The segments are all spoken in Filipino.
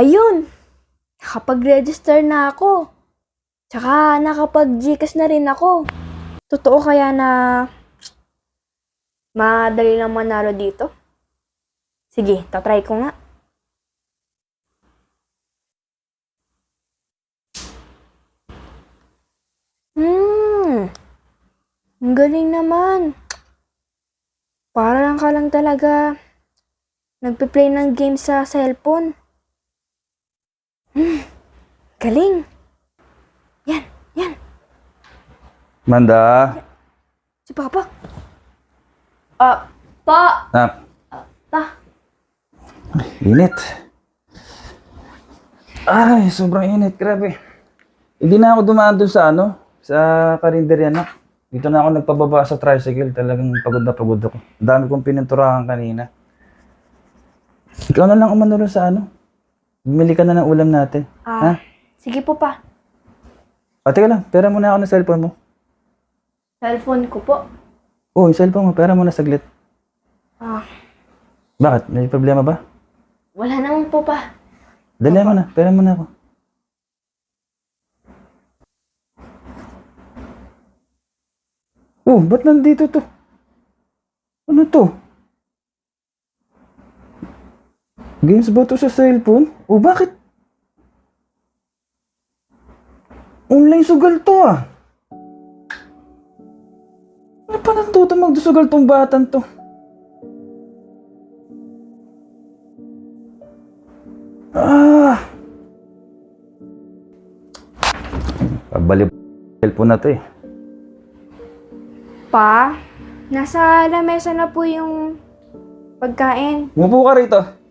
Ayun, nakapag-register na ako. Tsaka nakapag-Gcash na rin ako. Totoo kaya na madali lang manalo dito? Sige, tatry ko nga. Hmm, ang galing naman. Para lang ka lang talaga nagpe-play ng game sa cellphone. Hmm, galing. Yan, yan. Manda, Si Papa. Ah, pa. nak, Pa. init. Ay, sobrang init, grabe. Hindi na ako dumaan doon sa ano, sa karinderya na. Dito na ako nagpababa sa tricycle, talagang pagod na pagod ako. Ang dami kong pininturahan kanina. Ikaw na lang umano rin sa ano. Bumili ka na ng ulam natin. Ah, sige po pa. Ah, teka lang, pera muna ako ng cellphone mo. Cellphone ko po. Oo, yung cellphone mo, pera muna saglit. Ah, Bakit? May problema ba? wala naman po pa. Dali mo na, pera muna ako. Oh, ba't nandito to? Ano to? Games ba to sa cellphone? Oh, bakit? Online sugal to ah. Ano pa natuto magdusugal tong batan to? Ah! Pabalik cellphone na to eh. Pa, nasa lamesa na po yung pagkain. Umupo ka rito.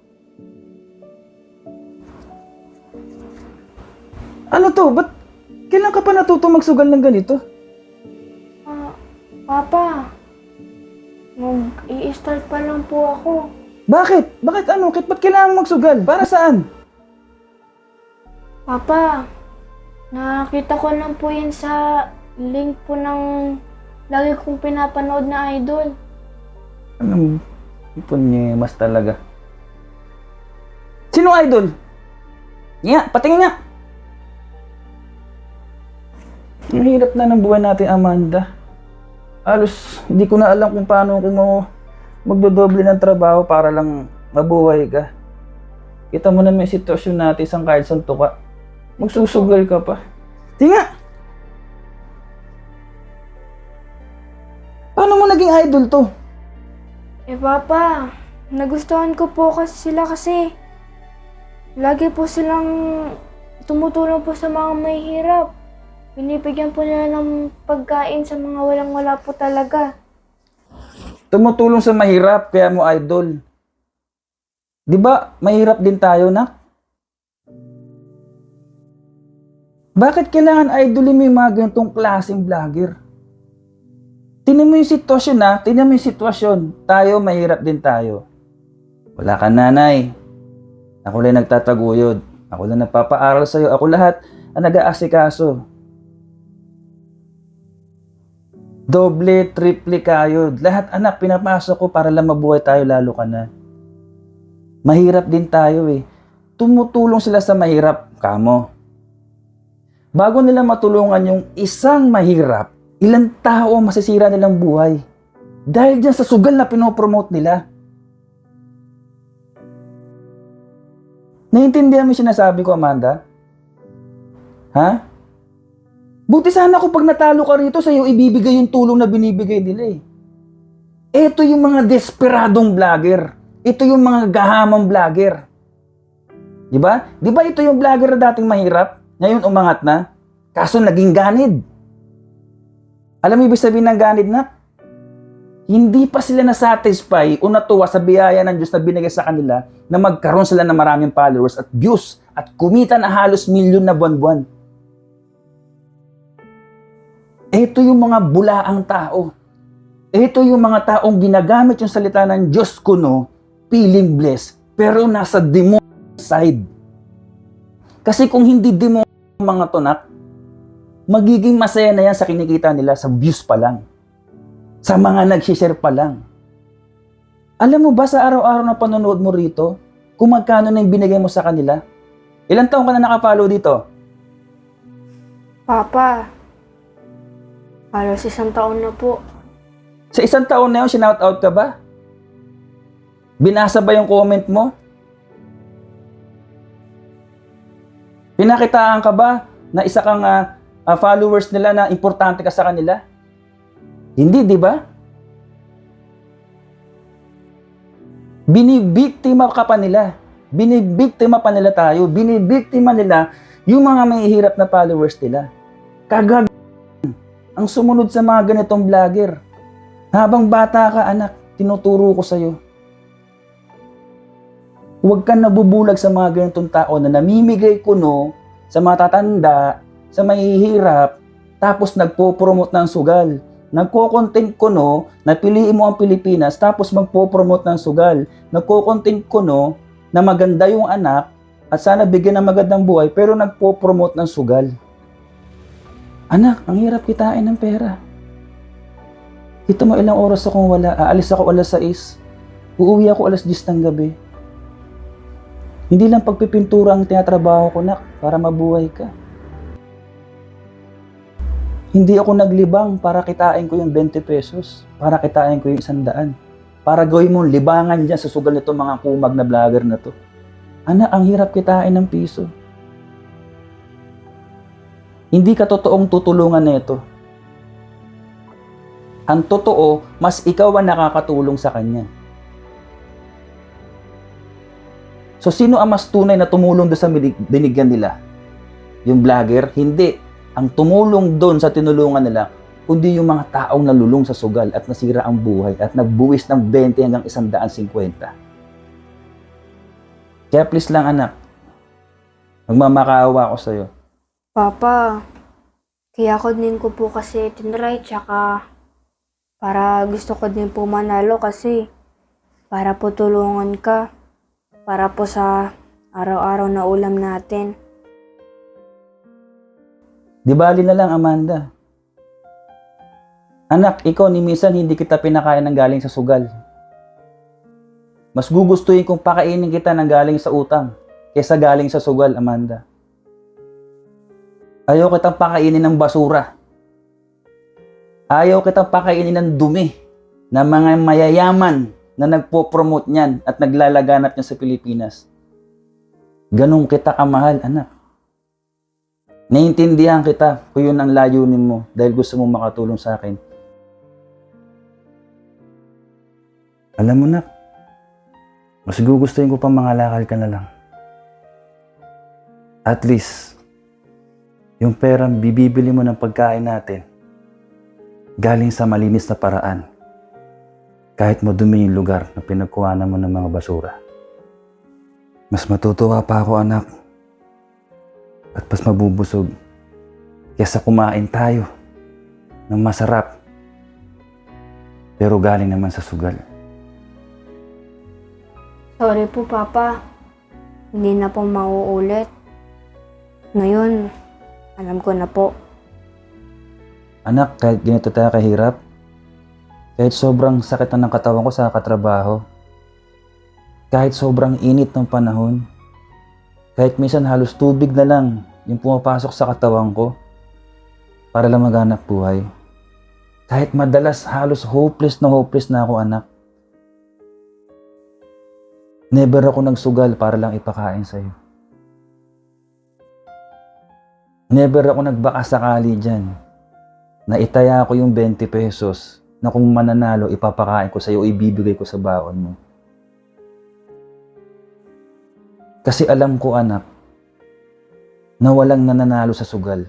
Ano to? Ba't kailan ka pa natuto magsugal ng ganito? Ah, Papa, mag-i-start pa lang po ako. Bakit? Bakit ano? Kit ba't kailangan magsugal? Para saan? Papa, nakita ko lang po yan sa link po ng lagi kong pinapanood na idol. Anong mas talaga? Sino idol? Nga, patingin nga. Ang hirap na ng buhay natin, Amanda. Halos, hindi ko na alam kung paano ko mo magdodoble ng trabaho para lang mabuhay ka. Kita mo na may sitwasyon natin isang kahit saan tuka. Magsusugal ka pa. Tinga! Paano mo naging idol to? Eh Papa, nagustuhan ko po kasi sila kasi lagi po silang tumutulong po sa mga may hirap. Binibigyan po nila ng pagkain sa mga walang-wala po talaga. Tumutulong sa mahirap, kaya mo idol. Di ba, mahirap din tayo, nak? Bakit kailangan idolin mo yung mga ganitong klaseng vlogger? Tingnan mo yung sitwasyon na, tingnan mo yung sitwasyon. Tayo, mahirap din tayo. Wala ka nanay. Ako lang nagtataguyod. Ako lang nagpapaaral sa'yo. Ako lahat ang nag-aasikaso. Doble, triple kayod. Lahat anak, pinapasok ko para lang mabuhay tayo lalo ka na. Mahirap din tayo eh. Tumutulong sila sa mahirap, kamo. Bago nila matulungan yung isang mahirap, ilang tao masisira nilang buhay. Dahil dyan sa sugal na pinopromote nila. Naiintindihan mo yung sinasabi ko, Amanda? Ha? Buti sana kung pag natalo ka rito, sa'yo ibibigay yung tulong na binibigay nila eh. Ito yung mga desperadong vlogger. Ito yung mga gahamang vlogger. Di ba? Di ba ito yung vlogger na dating mahirap? Ngayon umangat na. Kaso naging ganid. Alam mo ibig sabihin ng ganid na? Hindi pa sila nasatisfy o natuwa sa biyaya ng Diyos na binigay sa kanila na magkaroon sila ng maraming followers at views at kumita na halos milyon na buwan-buwan. Ito yung mga bulaang tao. Ito yung mga taong ginagamit yung salita ng Diyos kuno, feeling blessed, pero nasa demon side. Kasi kung hindi demon mga tonak, magiging masaya na yan sa kinikita nila sa views pa lang. Sa mga nag-share pa lang. Alam mo ba sa araw-araw na panonood mo rito, kung magkano na yung binigay mo sa kanila? Ilan taong ka na nakapalo dito? Papa, halos isang taon na po. Sa isang taon na yun, shinout out ka ba? Binasa ba yung comment mo? Pinakitaan ka ba na isa kang ah, ah, followers nila na importante ka sa kanila? Hindi, di ba? Binibiktima ka pa nila. Binibiktima pa nila tayo. Binibiktima nila yung mga may hirap na followers nila. Kagag ang sumunod sa mga ganitong vlogger. Habang bata ka, anak, tinuturo ko sa'yo. Huwag kang nabubulag sa mga ganitong tao na namimigay kuno sa matatanda, sa mahihirap, tapos nagpo-promote ng sugal. Nagko-content kuno na piliin mo ang Pilipinas tapos magpo-promote ng sugal. Nagko-content kuno na maganda yung anak at sana bigyan ng magandang buhay pero nagpo-promote ng sugal. Anak, ang hirap kitain ng pera. Ito mo ilang oras akong wala. Aalis ako alas 6. Uuwi ako alas 10 ng gabi. Hindi lang pagpipintura ang tinatrabaho ko, nak, para mabuhay ka. Hindi ako naglibang para kitain ko yung 20 pesos, para kitain ko yung 100. Para gawin mo libangan dyan sa sugal nito mga kumag na vlogger na to. Anak, ang hirap kitain ng piso. Hindi ka totoong tutulungan nito. Ang totoo, mas ikaw ang nakakatulong sa kanya. So, sino ang mas tunay na tumulong doon sa binig- binigyan nila? Yung vlogger? Hindi. Ang tumulong doon sa tinulungan nila, kundi yung mga taong nalulung sa sugal at nasira ang buhay at nagbuwis ng 20 hanggang 150. Kaya please lang anak, magmamakaawa ako sa'yo. Papa, kaya ko din ko po kasi tinry tsaka para gusto ko din po manalo kasi para po tulungan ka. Para po sa araw-araw na ulam natin. Di bali na lang, Amanda. Anak, ikaw ni Misan hindi kita pinakain ng galing sa sugal. Mas gugustuhin kong pakainin kita ng galing sa utang kaysa galing sa sugal, Amanda. Ayaw kitang pakainin ng basura. Ayaw kitang pakainin ng dumi ng mga mayayaman na nagpo-promote niyan at naglalaganap niya sa Pilipinas. Ganong kita kamahal, anak. Naiintindihan kita kung yun ang layunin mo dahil gusto mo makatulong sa akin. Alam mo na, mas gugustuhin ko pang mga lakal ka na lang. At least, yung perang bibibili mo ng pagkain natin, galing sa malinis na paraan. Kahit madumi yung lugar na pinagkuhanan mo ng mga basura. Mas matutuwa pa ako anak at mas mabubusog kesa kumain tayo ng masarap pero galing naman sa sugal. Sorry po, Papa. Hindi na po mauulit. Ngayon, alam ko na po. Anak, kahit ganito tayo kahirap, kahit sobrang sakit na ng katawan ko sa katrabaho, kahit sobrang init ng panahon, kahit minsan halos tubig na lang yung pumapasok sa katawan ko para lang maghanap buhay. Kahit madalas halos hopeless na hopeless na ako anak. Never ako nagsugal para lang ipakain sa'yo. Never ako nagbaka sakali dyan na itaya ko yung 20 pesos na kung mananalo, ipapakain ko sa'yo o ibibigay ko sa baon mo. Kasi alam ko, anak, na walang nananalo sa sugal.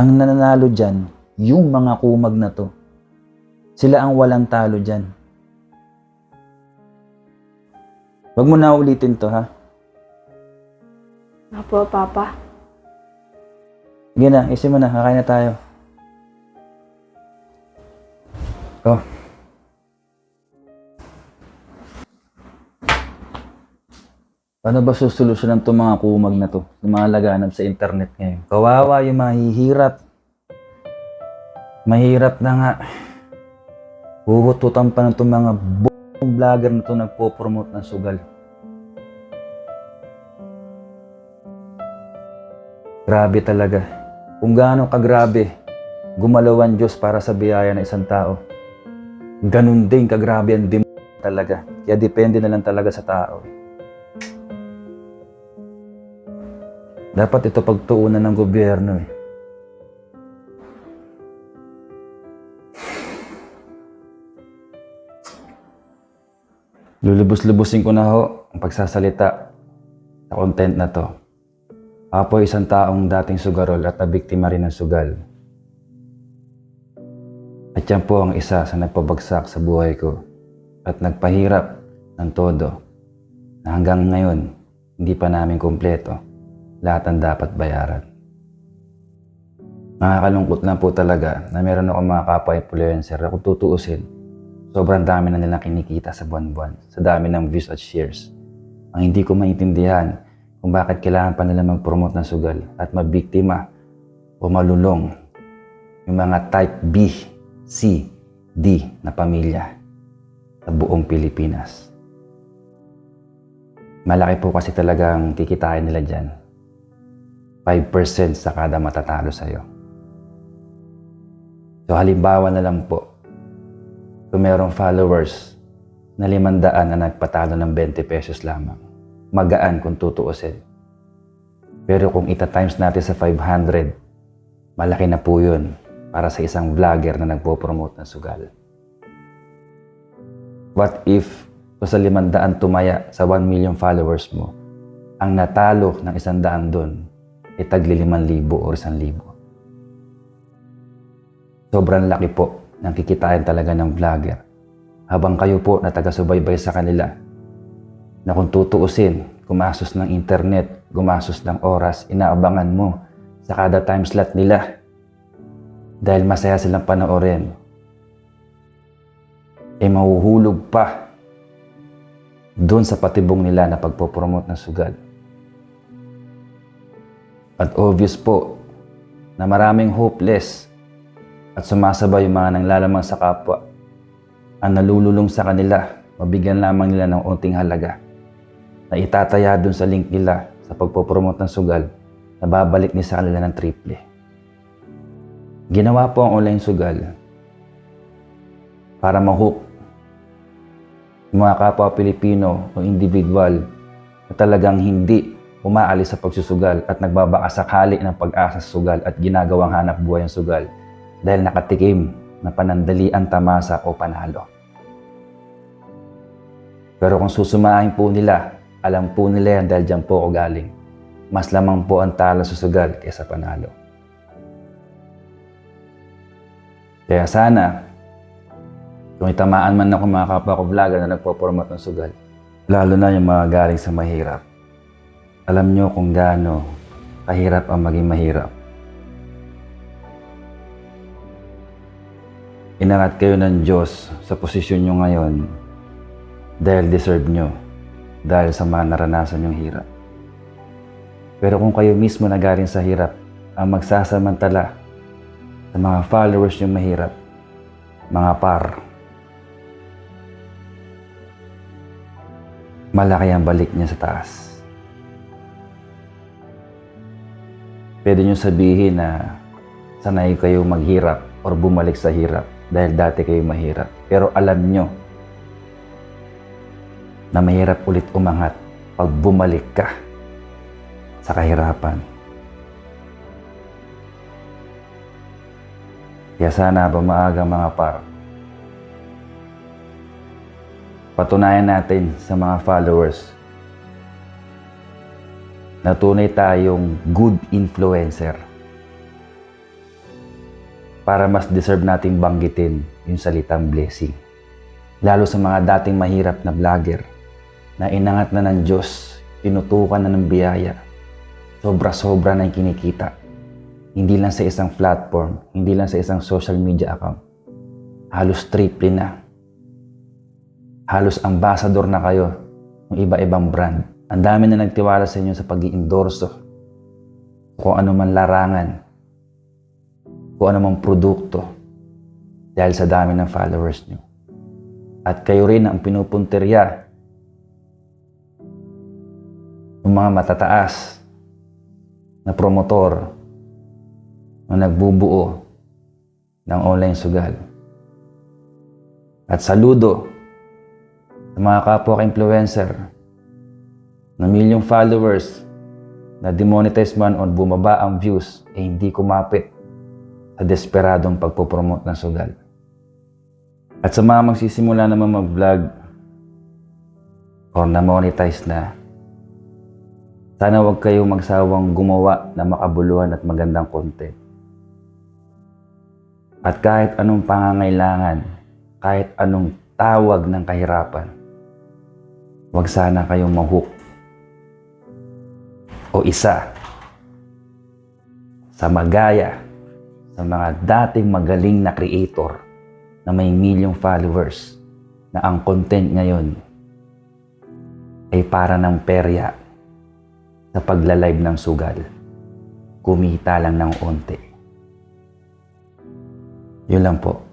Ang nananalo dyan, yung mga kumag na to. Sila ang walang talo dyan. Huwag mo na ulitin to, ha? Apo, Papa. Sige na, isin mo na, kakain na tayo. Oh. Paano ba susolusyonan itong mga kumag na to? Yung mga laganap sa internet ngayon. Kawawa yung mahihirap. Mahirap na nga. Huhututan pa na itong mga b****** vlogger na to nagpo-promote ng sugal. Grabe talaga. Kung gaano kagrabe, gumalaw ang Diyos para sa biyaya ng isang tao. Ganun din kagrabe ang dim talaga. Kaya depende na lang talaga sa tao. Dapat ito pagtuunan ng gobyerno eh. Lulubos-lubusin ko na ho ang pagsasalita sa content na to. Ay isang taong dating sugarol at nabiktima rin ng sugal. At yan po ang isa sa nagpabagsak sa buhay ko at nagpahirap ng todo na hanggang ngayon hindi pa namin kumpleto lahat ang dapat bayaran. Nakakalungkot lang po talaga na meron ako mga kapwa influencer na kung tutuusin, sobrang dami na nilang kinikita sa buwan-buwan, sa dami ng views at shares. Ang hindi ko maintindihan kung bakit kailangan pa nila mag-promote ng sugal at mabiktima o malulong yung mga type B, C, D na pamilya sa buong Pilipinas. Malaki po kasi talagang kikitain nila dyan. 5% sa kada matatalo sa'yo. So halimbawa na lang po, kung merong followers na limandaan na nagpatalo ng 20 pesos lamang, magaan kung tutuusin. Pero kung ita times natin sa 500, malaki na po yun para sa isang vlogger na nagpo-promote ng sugal. What if kung sa limandaan tumaya sa 1 million followers mo, ang natalo ng isang daan doon ay tagli 5,000 o 1,000. Sobrang laki po ng kikitain talaga ng vlogger. Habang kayo po na taga-subaybay sa kanila, na kung tutuusin, gumastos ng internet, gumastos ng oras, inaabangan mo sa kada time slot nila. Dahil masaya silang panoorin. Eh mahuhulog pa doon sa patibong nila na pagpopromote ng sugal. At obvious po na maraming hopeless at sumasabay yung mga nanglalamang sa kapwa ang nalululong sa kanila, mabigyan lamang nila ng unting halaga na itataya dun sa link nila sa pagpopromote ng sugal na babalik ni sa kanila ng triple. Ginawa po ang online sugal para mahook yung mga kapwa Pilipino o individual na talagang hindi umaalis sa pagsusugal at nagbabakasakali ng pag-asa sa sugal at ginagawang hanap buhay ang sugal dahil nakatikim na panandalian tamasa o panalo. Pero kung susumahin po nila, alam po nila yan dahil dyan po ako galing. Mas lamang po ang talo sa sugal kaysa panalo. Kaya sana, kung itamaan man ako mga kapwa ko vlogger na nagpo-promote ng sugal, lalo na yung mga galing sa mahirap, alam nyo kung gaano kahirap ang maging mahirap. Inangat kayo ng Diyos sa posisyon nyo ngayon dahil deserve nyo, dahil sa mga naranasan yung hirap. Pero kung kayo mismo na galing sa hirap, ang magsasamantala sa mga followers yung mahirap, mga par, malaki ang balik niya sa taas. Pwede nyo sabihin na sanay kayo maghirap or bumalik sa hirap dahil dati kayo mahirap. Pero alam nyo na mahirap ulit umangat pag bumalik ka sa kahirapan. Kaya sana ba maaga mga par, patunayan natin sa mga followers na tunay tayong good influencer para mas deserve nating banggitin yung salitang blessing. Lalo sa mga dating mahirap na vlogger na inangat na ng Diyos, tinutukan na ng biyaya, sobra-sobra na yung kinikita. Hindi lang sa isang platform, hindi lang sa isang social media account. Halos triple na. Halos ambassador na kayo ng iba-ibang brand. Ang dami na nagtiwala sa inyo sa pag endorso kung ano man larangan, kung ano mang produkto dahil sa dami ng followers nyo. At kayo rin ang pinupunterya mga matataas na promotor na nagbubuo ng online sugal. At saludo sa mga kapwa ka-influencer na milyong followers na demonetize man o bumaba ang views eh hindi kumapit sa desperadong pagpopromote ng sugal. At sa mga magsisimula naman mag-vlog or na-monetize na, sana wag kayong magsawang gumawa na makabuluhan at magandang content. At kahit anong pangangailangan, kahit anong tawag ng kahirapan, wag sana kayong mahook o isa sa magaya sa mga dating magaling na creator na may milyong followers na ang content ngayon ay para ng perya sa pagla-live ng sugal. Kumita lang ng onte. Yun lang po.